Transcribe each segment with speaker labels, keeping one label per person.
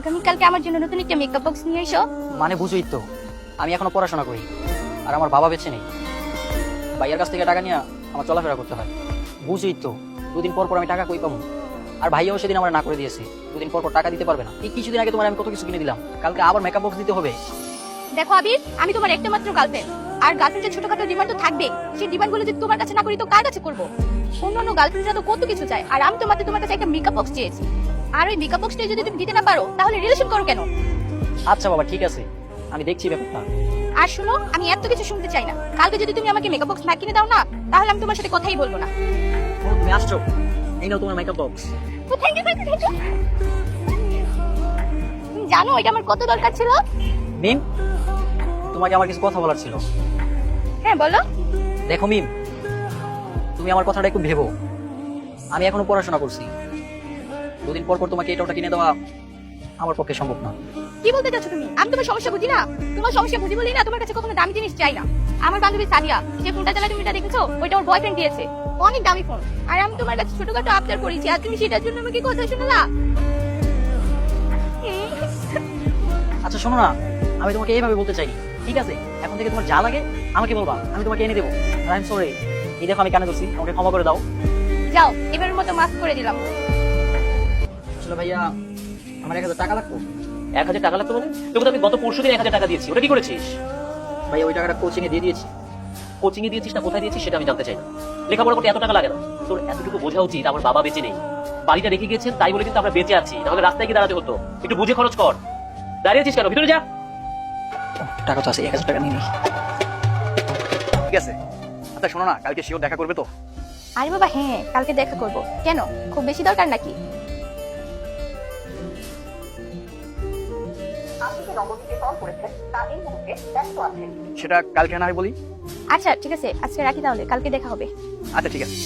Speaker 1: আগামীকালকে আমার জন্য নতুন একটা মেকআপ বক্স নিয়ে এসো।
Speaker 2: মানে বুঝুই তো। আমি এখনও পড়াশোনা করি। আর আমার বাবা বেঁচে নেই। ভাইয়ের কাছ থেকে টাকা নিয়ে আমার চলাফেরা করতে হয়। বুঝুই তো। দুদিন পর পর আমি টাকা কই পাবো? আর ভাইয়াও সেদিন আমার না করে দিয়েছে। দুদিন পর পর টাকা দিতে পারবে না। এই কিছুদিন আগে তোমার আমি কত কিছু কিনে দিলাম। কালকে আবার মেকআপ বক্স দিতে হবে।
Speaker 1: দেখো আবির আমি তোমার একটা মাত্র গার্লফ্রেন্ড আর গার্লফ্রেন্ডের ছোটখাটো ডিমান্ড তো থাকবেই সেই ডিমান্ডগুলো যদি তোমার কাছে না করি তো কার কাছে করব? অন্য অন্য গার্লফ্রেন্ডরা তো কত কিছু চায়। আর আমি তো মাত্র তোমার কাছে একটা মেকআপ বক্স চেয়েছি। আর ওই মেকআপ বক্সটা যদি তুমি দিতে না পারো তাহলে রিলেশন করো কেন?
Speaker 2: আচ্ছা বাবা ঠিক আছে। আমি দেখছি ব্যাপারটা।
Speaker 1: আর শুনো আমি এত কিছু শুনতে চাই না। কালকে যদি তুমি আমাকে মেকআপ বক্স না কিনে দাও না তাহলে আমি তোমার সাথে কথাই বলব না।
Speaker 2: তুমি আসছো। এই নাও তোমার makeup box
Speaker 1: thank you thank you তুমি জানো এটা আমার কত দরকার ছিল?
Speaker 2: মিম তোমাকে আমার কিছু কথা বলার ছিল।
Speaker 1: হ্যাঁ বলো।
Speaker 2: দেখো মিম তুমি আমার কথাটা একটু ভেবো। আমি এখনও পড়াশোনা করছি। দুদিন পর পর তোমাকে এটা ওটা কিনে দেওয়া আমার পক্ষে সম্ভব না।
Speaker 1: কি বলতে চাচ্ছ তুমি? আমি তোমার সমস্যা বুঝি না? তোমার সমস্যা বুঝি বলি না তোমার কাছে কখনো দামি জিনিস চাই না। আমার বান্ধবী সাদিয়া যে ফোনটা চালা তুমি এটা দেখেছ? ওইটা ওর বয়ফ্রেন্ড দিয়েছে। অনেক দামি ফোন আর আমি তোমার কাছে ছোটখাটো আবদার করেছি। আর তুমি সেটার জন্য আমাকে কথা শোনালা?
Speaker 2: আচ্ছা শোনো না। আমি তোমাকে এইভাবে বলতে চাই ঠিক আছে? এখন থেকে তোমার যা লাগে আমাকে বলবা। আমি তোমাকে এনে দেবো। আই এম সরি এই দেখো আমি কেন করছি আমাকে ক্ষমা করে দাও।
Speaker 1: যাও এবারের মতো মাস্ক করে দিলাম।
Speaker 2: আসলে ভাইয়া আমার এক হাজার টাকা লাগতো।
Speaker 3: এক হাজার টাকা লাগতো মানে? তোকে তো আমি গত পরশু দিন এক হাজার টাকা দিয়েছি ওটা কি করেছিস?
Speaker 2: ভাইয়া ওই টাকাটা কোচিং এ দিয়ে দিয়েছি।
Speaker 3: কোচিং এ দিয়েছিস না কোথায় দিয়েছিস সেটা আমি জানতে চাই না। লেখাপড়া করতে এত টাকা লাগে না। তোর এতটুকু বোঝা উচিত আমার বাবা বেঁচে নেই। বাড়িটা রেখে গেছেন তাই বলে কিন্তু আমরা বেঁচে আছি। তাহলে রাস্তায় গিয়ে দাঁড়াতে হতো। একটু বুঝে খরচ কর। দাঁড়িয়ে আছিস কেন? ভিতরে যা।
Speaker 2: টাকা তো আছে এক হাজার টাকা নিয়ে
Speaker 4: ঠিক আছে। আচ্ছা শোনো না কালকে শিওর দেখা করবে তো?
Speaker 1: আরে বাবা হ্যাঁ কালকে দেখা করব। কেন? খুব বেশি দরকার নাকি?
Speaker 4: সেটা কালকে না বলি?
Speaker 1: আচ্ছা ঠিক আছে। আজকে রাখি তাহলে। কালকে দেখা হবে।
Speaker 4: আচ্ছা ঠিক আছে।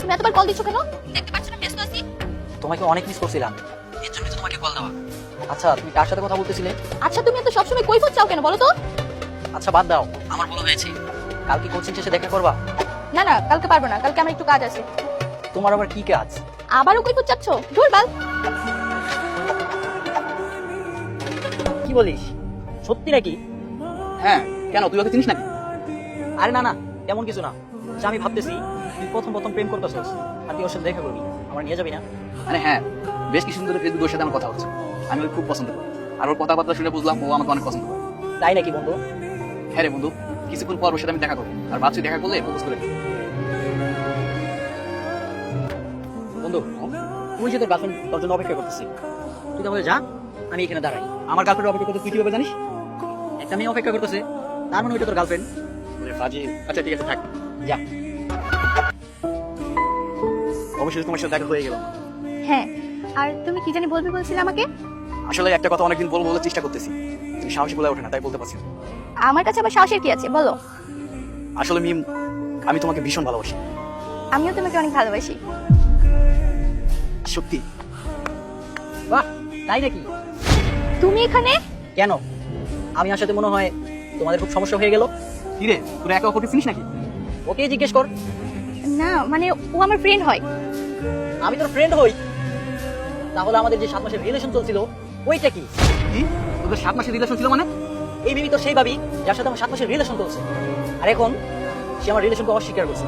Speaker 1: তুমি এতবার কল দিচ্ছ কেন? দেখতে পাচ্ছ না ব্যস্ত আছি।
Speaker 2: তোমাকে অনেক মিস করছিলাম। এর জন্য তো তোমাকে কল দেওয়া। আচ্ছা তুমি কার সাথে কথা বলতেছিলে?
Speaker 1: আচ্ছা তুমি এত সবসময় কৈফত চাও কেন বলো তো?
Speaker 2: আচ্ছা বাদ দাও। আমার ভুল হয়েছে। কালকে কোচিং শেষে দেখা করবা?
Speaker 1: না না কালকে পারব না। কালকে আমার একটু কাজ আছে।
Speaker 2: তোমার আবার কি কাজ?
Speaker 1: আবারও কৈফত চাচ্ছ দূর বাল।
Speaker 2: কি বলিস? সত্যি নাকি?
Speaker 4: হ্যাঁ কেন? তুই ওকে চিনিস নাকি?
Speaker 2: আরে না না তেমন কিছু না। যা আমি ভাবতেছি তুই প্রথম প্রথম প্রেম করতেছিস আর তুই ওর সাথে দেখা করবি। আমার নিয়ে যাবি না?
Speaker 4: মানে হ্যাঁ বেশ কিছু ধরে ফেসবুক ওর সাথে আমার কথা হচ্ছে। আমি ওকে খুব পছন্দ করি। আর ওর কথাবার্তা শুনে বুঝলাম ও আমাকে অনেক পছন্দ করে।
Speaker 2: তাই নাকি বন্ধু?
Speaker 4: হ্যাঁ রে বন্ধু কিছুক্ষণ পর ওর সাথে আমি দেখা করব। আর ভাবছি দেখা করলে প্রপোজ করে
Speaker 2: বন্ধু তুই যে তোর গার্লফ্রেন্ড তোর জন্য অপেক্ষা করতেছি তুই তাহলে যা আমি এখানে দাঁড়াই।
Speaker 4: আমার গার্লফ্রেন্ড অপেক্ষা করতে তুই কীভাবে জানিস?
Speaker 2: একটা মেয়ে অপেক্ষা করতেছে তার মানে ওইটা তোর গার্লফ্রেন্ড
Speaker 4: ফাজি আচ্ছা ঠিক আছে থাক।
Speaker 2: যা।
Speaker 4: অবশ্যই তোমার সাথে দেখা হয়ে গেল।
Speaker 1: হ্যাঁ আর তুমি কি জানি বলবে বলছিলে আমাকে?
Speaker 4: আসলে একটা কথা অনেকদিন বলব বলে চেষ্টা করতেছি। তুমি সাহসী বলে ওঠে না তাই বলতে পারছি না।
Speaker 1: আমার কাছে আবার সাহসের কি আছে বলো?
Speaker 4: আসলে মিম আমি তোমাকে ভীষণ ভালোবাসি।
Speaker 1: আমিও তোমাকে অনেক ভালোবাসি।
Speaker 4: সত্যি?
Speaker 2: বাহ তাই নাকি?
Speaker 1: তুমি এখানে?
Speaker 2: কেন? আমি আসাতে মনে হয় তোমাদের খুব সমস্যা হয়ে গেল।
Speaker 4: কি রে তোরা একে অপরকে চিনিস নাকি?
Speaker 2: ওকে জিজ্ঞেস কর।
Speaker 1: না মানে ও আমার ফ্রেন্ড হয়।
Speaker 2: আমি তোর ফ্রেন্ড হই। তাহলে আমাদের যে সাত মাসের রিলেশন চলছিল ওইটা কি?
Speaker 4: কি? তোদের সাত মাসের রিলেশন ছিল মানে?
Speaker 2: এই মিমি তো সেই ভাবি যার সাথে আমার সাত মাসের রিলেশন চলছে। আর এখন সে আমার রিলেশনকে অস্বীকার করছে।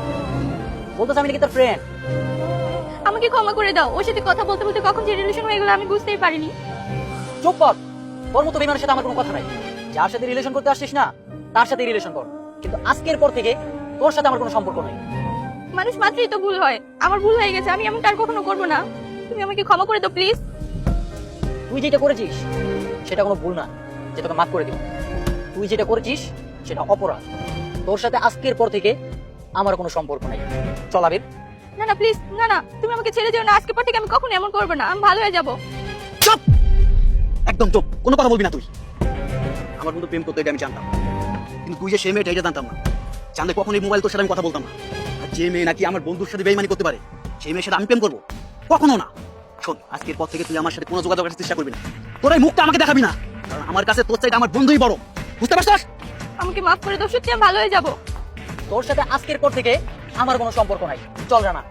Speaker 2: বলতেছে আমি নাকি তোর ফ্রেন্ড
Speaker 1: আমাকে ক্ষমা করে দাও। ওর সাথে কথা বলতে বলতে কখন যে রিলেশন হয়ে গেলো আমি বুঝতেই পারিনি।
Speaker 2: চুপ কর। তোর মতো বেমানের সাথে আমার কোনো কথা নাই। যার সাথে রিলেশন করতে আসছিস না তার সাথে রিলেশন কর। কিন্তু আজকের পর থেকে তোর সাথে আমার কোনো সম্পর্ক নাই।
Speaker 1: মানুষ মাত্রই তো ভুল হয়। আমার ভুল হয়ে গেছে আমি এমনটা আর কখনো করব না। তুমি আমাকে ক্ষমা করে দাও প্লিজ
Speaker 2: তুই যেটা করেছিস সেটা কোনো ভুল না যে তোকে মাফ করে দিব তুই যেটা করেছিস সেটা অপরাধ। তোর সাথে আজকের পর থেকে আমার কোনো সম্পর্ক নাই। চলাবে
Speaker 1: না না প্লিজ না না তুমি আমাকে ছেড়ে দিও না। আজকে পর থেকে আমি কখনো এমন করব না। আমি ভালো হয়ে যাব।
Speaker 4: চুপ! একদম চুপ কোনো কথা বলবি না তুই। আমার বন্ধু প্রেম করতে এটা আমি জানতাম। কিন্তু তুই যে সে মেয়েটা এটা জানতাম না। জানলে কখন এই মোবাইল তোর সাথে আমি কথা বলতাম না। আর যে মেয়ে নাকি আমার বন্ধুর সাথে বেইমানি করতে পারে সেই মেয়ের সাথে আমি প্রেম করব? কখনো না। শোন আজকের পর থেকে তুই আমার সাথে কোনো যোগাযোগ রাখার চেষ্টা করবি না। তোর এই মুখটা আমাকে দেখাবি না। কারণ আমার কাছে তোর চাইটা আমার বন্ধুই বড়। বুঝতে পারছিস?
Speaker 1: আমাকে মাফ করে দাও সত্যি আমি ভালো হয়ে যাব।
Speaker 2: তোর সাথে আজকের পর থেকে আমার কোনো সম্পর্ক নাই। চল রানা।